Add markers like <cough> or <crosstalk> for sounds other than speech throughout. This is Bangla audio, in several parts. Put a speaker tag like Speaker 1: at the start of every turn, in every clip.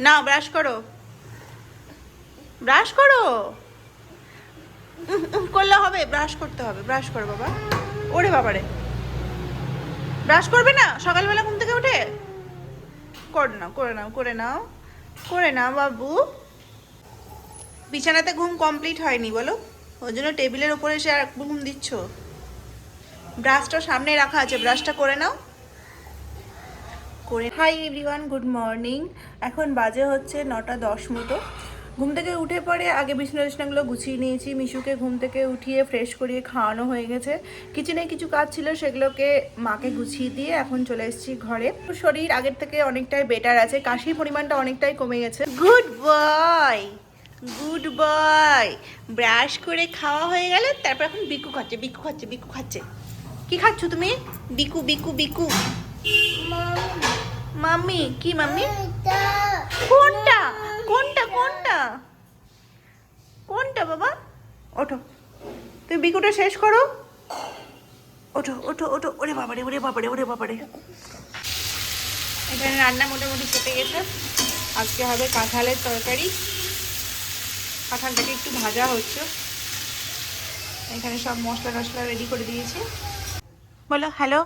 Speaker 1: না ব্রাশ করো। ব্রাশ করো? করলে হবে ব্রাশ করতে হবে ব্রাশ করো বাবা। ওরে বাবারে। ব্রাশ করবে না? সকালবেলা ঘুম থেকে উঠে? করে নাও করে নাও করে নাও করে নাও বাবু। বিছানাতে ঘুম কমপ্লিট হয়নি, বলো? ওই জন্য টেবিলের উপরে এসে আর ঘুম দিচ্ছ। ব্রাশটা সামনে রাখা আছে ব্রাশটা করে নাও। করে। হাই এভরিওয়ান গুড মর্নিং এখন বাজে হচ্ছে নটা দশ মতো। ঘুম থেকে উঠে পরে আগে বিছানা টিছনাগুলো গুছিয়ে নিয়েছি। মিশুকে ঘুম থেকে উঠিয়ে ফ্রেশ করিয়ে খাওয়ানো হয়ে গেছে। কিচেনে কিছু কাজ ছিল, সেগুলোকে মাকে গুছিয়ে দিয়ে এখন চলে এসেছি ঘরে। শরীর আগের থেকে অনেকটাই বেটার আছে। কাশির পরিমাণটা অনেকটাই কমে গেছে। Good boy good boy brush করে খাওয়া হয়ে গেল তারপর এখন বিকু খাচ্ছে বিকু খাচ্ছে বিকু খাচ্ছে। কি খাচ্ছ তুমি? বিকু বিকু বিকু। মাম্মি? কি মাম্মি? কোনটা? কোনটা? কোনটা কোনটা? বাবা? ওঠো। তুমি বিকুটা শেষ করো। ওঠো ওঠো ওঠো। ওরে বাবারে ওরে বাবারে ওরে বাবারে। এখানে রান্না মোটামুটি চেপে গেছে। আজকে হবে কাঁঠালের তরকারি। কাঁঠালটাকে একটু ভাজা হচ্ছে। এখানে সব মশলা টশলা রেডি করে দিয়েছি। বলো হ্যালো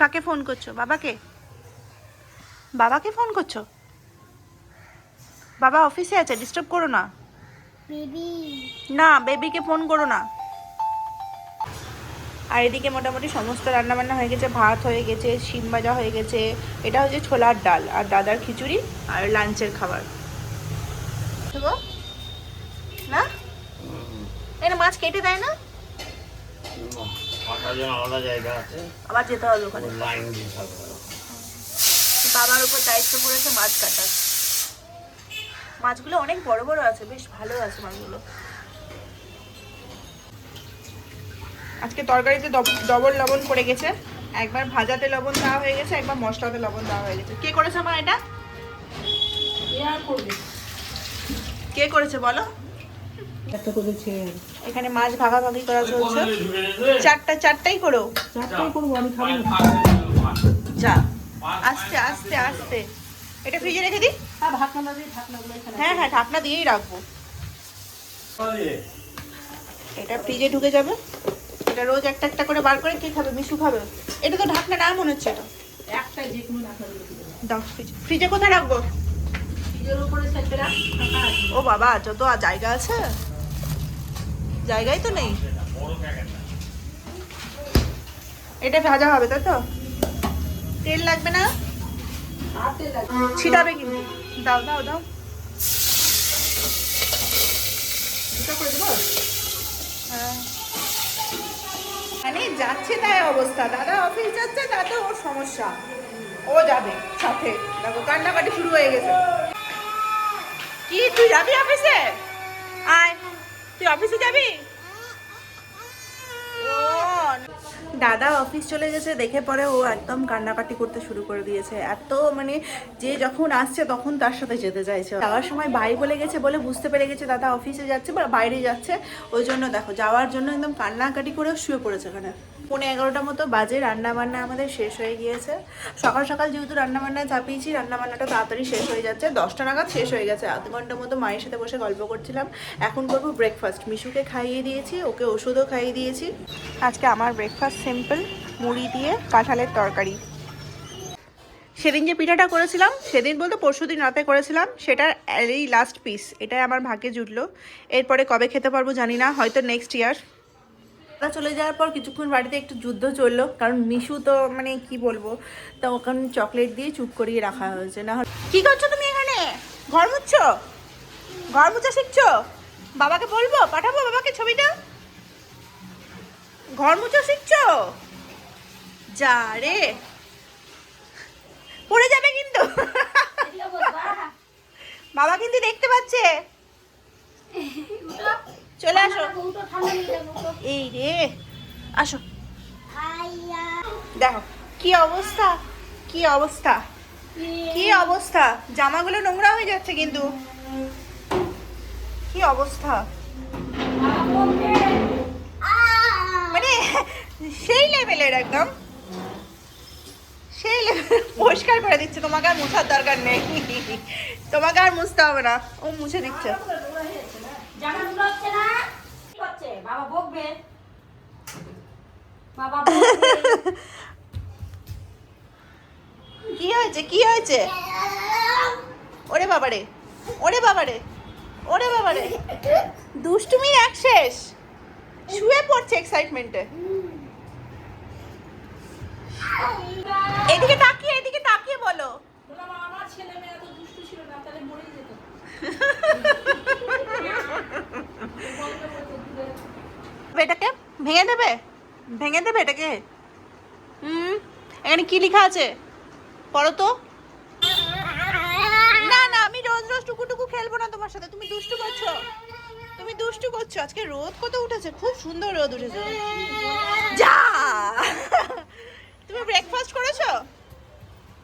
Speaker 1: কাকে ফোন করছ? বাবাকে? বাবাকে ফোন করছ? বাবা অফিসে আছে ডিস্টার্ব করো না। না বেবিকে ফোন করো না। আর এদিকে মোটামুটি সমস্ত রান্নাবান্না হয়ে গেছে ভাত হয়ে গেছে শিম ভাজা হয়ে গেছে। এটা হচ্ছে ছোলার ডাল আর দাদার খিচুড়ি আর লাঞ্চের খাবার? না? এটা মাছ কেটে দেয় না। আবার যেতে হবে ওখানে। বাবার উপর দায়িত্ব পড়েছে মাছ কাটার। মাছগুলো অনেক বড় বড় আছে বেশ ভালো আছে মাছগুলো। আজকে তরকারিতে ডবল লবণ পড়ে গেছে। একবার ভাজাতে লবণ দেওয়া হয়ে গেছে একবার মশলাতে লবণ দেওয়া হয়ে গেছে। কে করেছে আমার এটা? কে করেছে বলো?
Speaker 2: একটা
Speaker 1: এখানে মাছ ভাগাভাগি করা চলছে। চারটা চারটাই করো।
Speaker 2: চারটাই করব আমি খাব
Speaker 1: যা। আস্তে আস্তে আস্তে। এটা ফ্রিজে রেখে দিই?
Speaker 2: হ্যাঁ ঢাকনা দিয়ে ঢাকনাগুলো
Speaker 1: হ্যাঁ হ্যাঁ ঢাকনা দিয়েই রাখব। এটা ফ্রিজে ঢুকে যাবে। এটা রোজ একটা একটা করে বার করে কে খাবে? মিশু খাবে। এটা তো ঢাকনা না মনে হচ্ছে এটা।
Speaker 2: যে কোনো হবে।
Speaker 1: দাও ফ্রিজে। ফ্রিজে কোথায় রাখব?
Speaker 2: ফ্রিজের উপরে সাইডে রাখ
Speaker 1: ও বাবা যত আর জায়গা আছে। জায়গাই তো নেই। এটা ভাজা হবে তাই তো? তেল লাগবে না? ছিটাবে কিন্তু। দাও দাও দাও।
Speaker 2: এটা করে দেবো?
Speaker 1: হ্যাঁ। মানে যাচ্ছে তাই অবস্থা। দাদা অফিস যাচ্ছে তাতে ওর সমস্যা। ও যাবে সাথে। দেখো কান্নাকাটি শুরু হয়ে গেছে। কি তুই যাবি অফিসে আয়। তুই অফিসে যাবি? দাদা অফিস চলে গেছে, দেখে পরে ও একদম কান্নাকাটি করতে শুরু করে দিয়েছে। এত মানে যে যখন আসছে তখন তার সাথে যেতে চাইছে। যাওয়ার সময় বাই বলে গেছে বলে বুঝতে পেরে গেছে দাদা অফিসে যাচ্ছে বা বাইরে যাচ্ছে। ওই জন্য দেখো, যাওয়ার জন্য একদম কান্নাকাটি করে শুয়ে পড়েছে ওখানে। পৌনে এগারোটা মতো বাজে রান্না বান্না আমাদের শেষ হয়ে গিয়েছে। সকাল সকাল যেহেতু রান্না বান্নায় চাপিয়েছি রান্না বান্নাটা তাড়াতাড়ি শেষ হয়ে যাচ্ছে। দশটা নাগাদ শেষ হয়ে গেছে। আধ ঘণ্টার মতো মায়ের সাথে বসে গল্প করছিলাম। এখন করব ব্রেকফাস্ট মিশুকে খাইয়ে দিয়েছি, ওকে ওষুধও খাইয়ে দিয়েছি। আজকে আমার ব্রেকফাস্ট সিম্পল মুড়ি দিয়ে কাঁঠালের তরকারি। সেদিন যে পিঠাটা করেছিলাম, সেদিন বলতে পরশু দিন রাতে করেছিলাম, সেটার এই লাস্ট পিস এটাই আমার ভাগ্যে জুটলো। এরপরে কবে খেতে পারব জানি না, হয়তো নেক্সট ইয়ার দাদা চলে যাওয়ার পর কিছুক্ষণ বাড়িতে একটু যুদ্ধ চলল, কারণ মিশু তো মানে কি বলব, তা ওখানে চকলেট দিয়ে চুপ করিয়ে রাখা হয়েছে। না কি করছ তুমি এখানে? ঘর মুছছো? ঘর মুছা শিখছো? বাবাকে বলব? পাঠাবো বাবাকে ছবিটা? ঘর মুছা শিখছো? যা রে। পড়ে যাবে কিন্তু। বাবা কিন্তু দেখতে পাচ্ছে। <laughs> চলে আসো। এই রে আসো। দেখো কি অবস্থা কি অবস্থা কি অবস্থা? জামাগুলো নোংরা হয়ে যাচ্ছে কিন্তু। কি অবস্থা? মানে সেই লেভেলের একদম। সেই লেভেল পরিষ্কার করে দিচ্ছে তোমাকে আর মুছার দরকার নেই। তোমাকে আর মুছতে হবে না। ও মুছে দিচ্ছে।
Speaker 2: জামা গুলো হচ্ছে না? কি করছে বাবা বকবে? বাবা
Speaker 1: কি হয়েছে? কি হয়েছে? ওরে বাবারে। ওরে বাবারে। ওরে বাবারে। দুষ্টুমি এক শেষ। শুয়ে পড়ছে এক্সাইটমেন্টে এদিকে তাকিয়ে এদিকে তাকিয়ে বলো।
Speaker 2: আমার ছেলে মেয়ে এত দুষ্টু ছিল না তাহলে মরেই যেত। <laughs>
Speaker 1: এটাকে? ভেঙে দেবে? ভেঙে দেবে এটাকে? হুম? এখানে কি লেখা আছে? পড়ো তো। না না, আমি রোজ রোজ টুকু টুকু খেলব না তোমার সাথে। তুমি দুষ্টু করছ। তুমি দুষ্টু করছ। আজকে রোদ কত উঠেছে? খুব সুন্দর রোদ উঠেছে। যা! তুমি ব্রেকফাস্ট করেছ?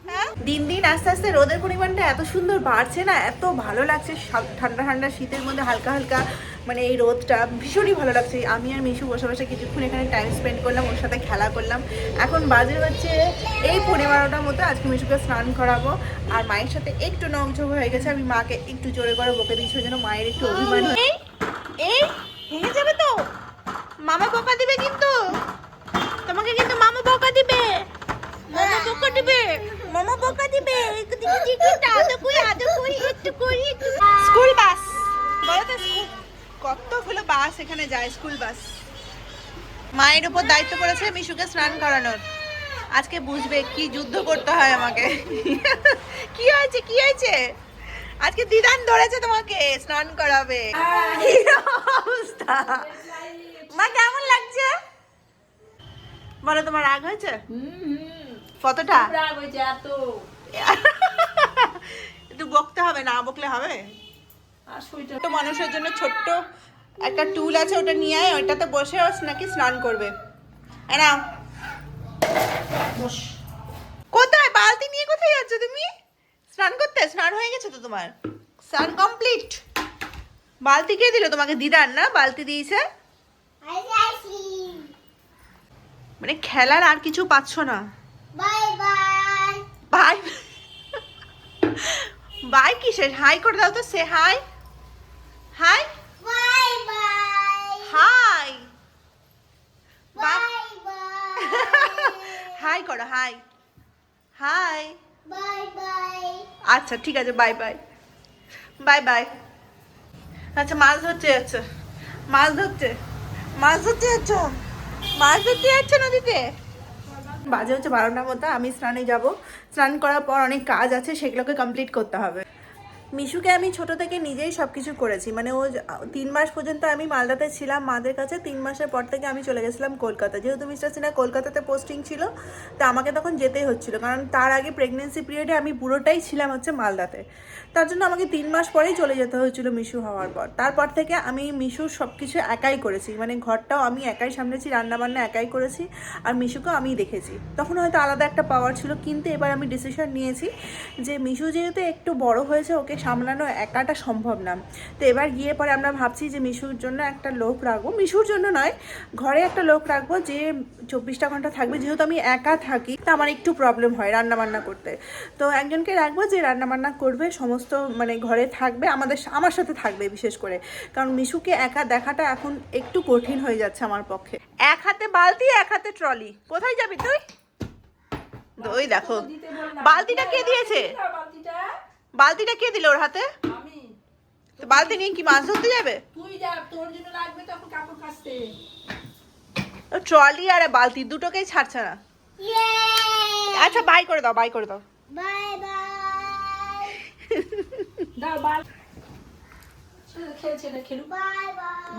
Speaker 1: হ্যাঁ? দিন দিন আস্তে আস্তে রোদের পরিমাণটা এত সুন্দর বাড়ছে না, এত ভালো লাগছে। ঠান্ডা ঠান্ডা শীতের মধ্যে হালকা হালকা মানে এই রোদটা ভীষণই ভালো লাগছে। আমি আর মিশু বসে বসে কিছুক্ষণ এখানে টাইম স্পেন্ড করলাম ওর সাথে খেলা করলাম। এখন বাজে হচ্ছে এই পনেরো বারোটার মতো আজকে মিশুকে স্নান করাবো। আর মায়ের সাথে একটু নকঝোক হয়ে গেছে আমি মাকে একটু জোরে করে বকে দিচ্ছি ওই জন্য মায়ের একটু অভিমান। হয়- এই এই ভেঙে যাবে তো? মামা বকা দিবে কিন্তু। তোমাকে কিন্তু মামা বকা দিবে। মামা বকা দিবে। মামা বকা দিবে। একটু দিকে দিকে আদো কই আদো কই একটু কই একটু স্কুল বাস। বলো তো স্কুল কতগুলো বাস এখানে যায় স্কুল বাস। মায়ের উপর দায়িত্ব পড়েছে মিশুকে স্নান করানোর। আজকে বুঝবে কি যুদ্ধ করতে হয় আমাকে। কি হয়েছে কি হয়েছে? আজকে দিদান ধরেছে তোমাকে স্নান করাবে। মা কেমন লাগছে? বলো তোমার রাগ হয়েছে?
Speaker 2: হুম হুম
Speaker 1: কতটা
Speaker 2: রাগ হয়েছে এত।
Speaker 1: একটু বকতে হবে না বকলে হবে? ছোট মানুষের জন্য ছোট্ট একটা টুল আছে ওটা নিয়ে আয় ওইটাতে বসে নাকি স্নান করবে। নাও কোথায়? বালতি নিয়ে কোথায় যাচ্ছ তুমি? স্নান করতে? স্নান হয়ে গেছে তো তোমার? স্নান কমপ্লিট বালতি কে দিল তোমাকে? দিদার না? বালতি দিয়েছে? মানে খেলার আর কিছু পাচ্ছ না. বাই বাই কিসের? হাই করে দাও তো সে হাই হাই করো হাই হাই
Speaker 3: বাই বাই
Speaker 1: আচ্ছা ঠিক আছে বাই বাই বাই বাই আচ্ছা মাছ ধরতে যাচ্ছে। মাছ ধরতে। মাছ ধরতে যাচ্ছ? মাছ ধরতে যাচ্ছ নদীতে? বাজে হচ্ছে বারোটার মতো আমি স্নানে যাব। স্নান করার পর অনেক কাজ আছে সেগুলোকে কমপ্লিট করতে হবে। মিশুকে আমি ছোট থেকে নিজেই সব কিছু করেছি। মানে ও তিন মাস পর্যন্ত আমি মালদাতে ছিলাম, মাদের কাছে তিন মাসের পর থেকে আমি চলে গেছিলাম কলকাতা। যেহেতু মিস্টার সিনহা কলকাতাতে পোস্টিং ছিল, তা আমাকে তখন যেতেই হচ্ছিল। কারণ তার আগে প্রেগনেন্সি পিরিয়ডে আমি পুরোটাই ছিলাম হচ্ছে মালদাতে। তার জন্য আমাকে তিন মাস পরেই চলে যেতে হয়েছিল মিশু হওয়ার পর। তারপর থেকে আমি মিশুর সব কিছু একাই করেছি। মানে ঘরটাও আমি একাই সামলেছি, রান্নাবান্না একাই করেছি, আর মিশুকেও আমিই দেখেছি। তখন হয়তো আলাদা একটা পাওয়ার ছিল, কিন্তু এবার আমি ডিসিশন নিয়েছি যে মিশু যেহেতু একটু বড় হয়েছে, ওকে সামলানো একাটা সম্ভব না। তো এবার গিয়ে পরে আমরা ভাবছি যে মিশুর জন্য একটা লোক রাখব। মিশুর জন্য নয়, ঘরে একটা লোক রাখব যে চব্বিশটা ঘণ্টা থাকবে। যেহেতু আমি একা থাকি, তা আমার একটু প্রবলেম হয় রান্নাবান্না করতে। তো একজনকে রাখব যে রান্নাবান্না করবে, সমস্ত মানে ঘরে থাকবে আমাদের আমার সাথে থাকবে বিশেষ করে। কারণ মিশুকে একা দেখাটা এখন একটু কঠিন হয়ে যাচ্ছে আমার পক্ষে। এক হাতে বালতি এক হাতে ট্রলি। কোথায় যাবি তুই? ওই দেখো। বালতিটা কে দিয়েছে?
Speaker 2: বালতিটা
Speaker 1: বালতিটা কে দিল ওর হাতে? তো বালতি নিয়ে কি মাছ ধরতে যাবে?
Speaker 2: তুই যা তোর জন্য লাগবে তখন কাপড় কাচতে।
Speaker 1: ট্রলি আর বালতি দুটোকেই ছাড়ছে না। আচ্ছা বাই করে দাও বাই করে দাও।
Speaker 3: Bye bye.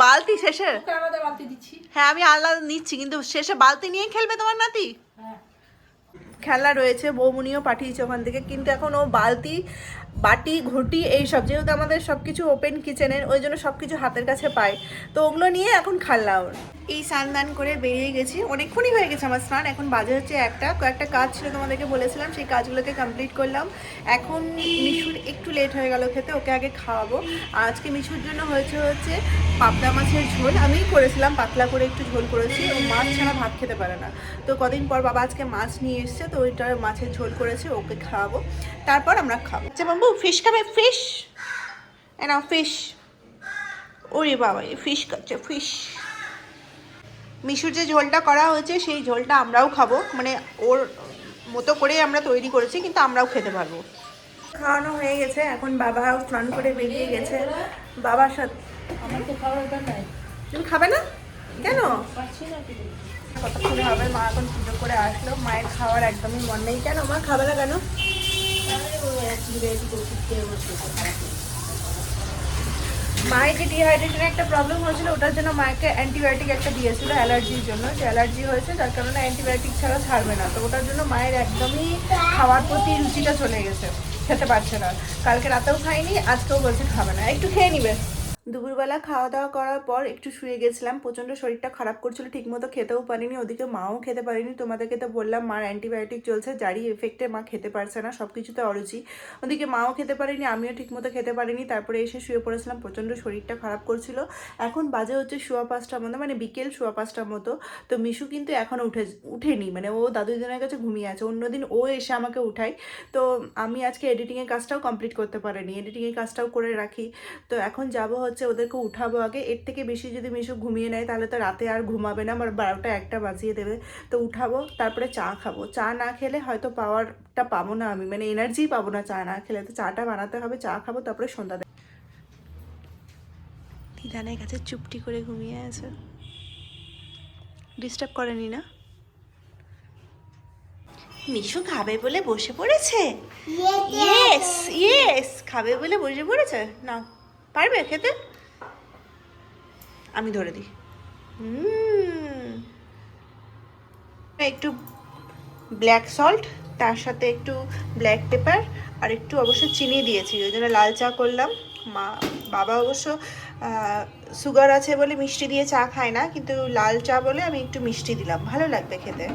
Speaker 1: বালতি শেষে? হ্যাঁ আমি আলাদা নিচ্ছি কিন্তু শেষে বালতি নিয়ে খেলবে তোমার নাতি?
Speaker 2: হ্যাঁ।
Speaker 1: খেলা রয়েছে বৌমনিও পাঠিয়েছে ওখান থেকে কিন্তু এখন ও বালতি বাটি ঘটি এইসব যেহেতু আমাদের সব কিছু ওপেন কিচেনের ওই জন্য সব কিছু হাতের কাছে পায়। তো ওগুলো নিয়ে এখন খাল্লা ওর। এই স্নান দান করে বেরিয়ে গেছি। অনেকক্ষণই হয়ে গেছে আমার স্নান। এখন বাজে হচ্ছে একটা। কয়েকটা কাজ ছিল তোমাদেরকে বলেছিলাম, সেই কাজগুলোকে কমপ্লিট করলাম। এখন মিশুর একটু লেট হয়ে গেল খেতে, ওকে আগে খাওয়াবো। আর আজকে মিশুর জন্য হয়েছে হচ্ছে পাবদা মাছের ঝোল। আমিই করেছিলাম, পাতলা করে একটু ঝোল করেছি। ও মাছ ছাড়া ভাত খেতে পারে না। তো কদিন পর বাবা আজকে মাছ নিয়ে এসছে, তো ওইটা মাছের ঝোল করেছে, ওকে খাওয়াবো। তারপর আমরা খাব। আচ্ছা বাবু ফিশ খাবে? ফিশ এনা ফিশ ওরে বাবা ফিশ খাচ্ছে ফিশ মিশুর যে ঝোলটা করা হয়েছে সেই ঝোলটা আমরাও খাব। মানে ওর মতো করেই আমরা তৈরি করেছি কিন্তু আমরাও খেতে পারব। খাওয়ানো হয়ে গেছে এখন বাবা স্নান করে বেরিয়ে গেছে। বাবার সাথে
Speaker 2: আমার তো খাওয়ার নাই।
Speaker 1: তুমি খাবে না? কেন?
Speaker 2: পাচ্ছি না কিছু
Speaker 1: কতক্ষণে হবে? মা এখন পুজো করে আসলো। মায়ের খাওয়ার একদমই মন নেই। কেন মা খাবে না কেন? মায়ের যে ডিহাইড্রেশনের একটা প্রবলেম হয়েছিল, ওটার জন্য মাকে অ্যান্টিবায়োটিক একটা দিয়েছিল অ্যালার্জির জন্য। যে অ্যালার্জি হয়েছে, যার কারণে অ্যান্টিবায়োটিক ছাড়া ছাড়বে না। তো ওটার জন্য মায়ের একদমই খাওয়ার প্রতি রুচিটা চলে গেছে, খেতে পারছে না। কালকে রাতেও খাইনি, আজকেও বলছে খাবে না। একটু খেয়ে নিবে। দুপুরবেলা খাওয়া দাওয়া করার পর একটু শুয়ে গেছিলাম। প্রচণ্ড শরীরটা খারাপ করছিল, ঠিকমতো খেতেও পারিনি। ওদিকে মাও খেতে পারিনি। তোমাদেরকে তো বললাম, মার অ্যান্টিবায়োটিক চলছে, যারই এফেক্টে মা খেতে পারছে না সব কিছুতে অরুচি। ওদিকে মাও খেতে পারিনি, আমিও ঠিকমতো খেতে পারিনি। তারপরে এসে শুয়ে পড়েছিলাম, প্রচণ্ড শরীরটা খারাপ করছিল। এখন বাজে হচ্ছে শোয়া পাঁচটার মতো মানে বিকেল শোয়া পাঁচটার মতো। তো মিশু কিন্তু এখনও উঠে, উঠেনি মানে ও দাদুজনের কাছে ঘুমিয়ে আছে। অন্যদিন ও এসে আমাকে উঠায়। তো আমি আজকে এডিটিংয়ের কাজটাও কমপ্লিট করতে পারিনি। এডিটিংয়ের কাজটাও করে রাখি। তো এখন যাব ওদেরকে উঠাবো আগে। এর থেকে বেশি যদি মিশু ঘুমিয়ে নেয় তাহলে তো রাতে আর ঘুমাবে না। আমার বারোটা একটা বাজিয়ে দেবে। তো উঠাবো তারপরে চা খাব। চা না খেলে হয়তো পাওয়ারটা পাবো না আমি। মানে এনার্জি পাবো না চা না খেলে। তো চাটা বানাতে হবে চা খাব তারপরে সন্ধ্যা দিদানের কাছে চুপটি করে ঘুমিয়ে আছে। ডিস্টার্ব করেনি না মিশু খাবে বলে বসে পড়েছে? ইয়েস ইয়েস খাবে বলে বসে পড়েছে? না পারবে খেতে? আমি ধরে দিই। একটু ব্ল্যাক সল্ট তার সাথে একটু ব্ল্যাক পেপার আর একটু অবশ্য চিনি দিয়েছি, ওই জন্য লাল চা করলাম। মা, বাবা অবশ্য সুগার আছে বলে মিষ্টি দিয়ে চা খায় না, কিন্তু লাল চা বলে আমি একটু মিষ্টি দিলাম। ভালো লাগবে খেতে।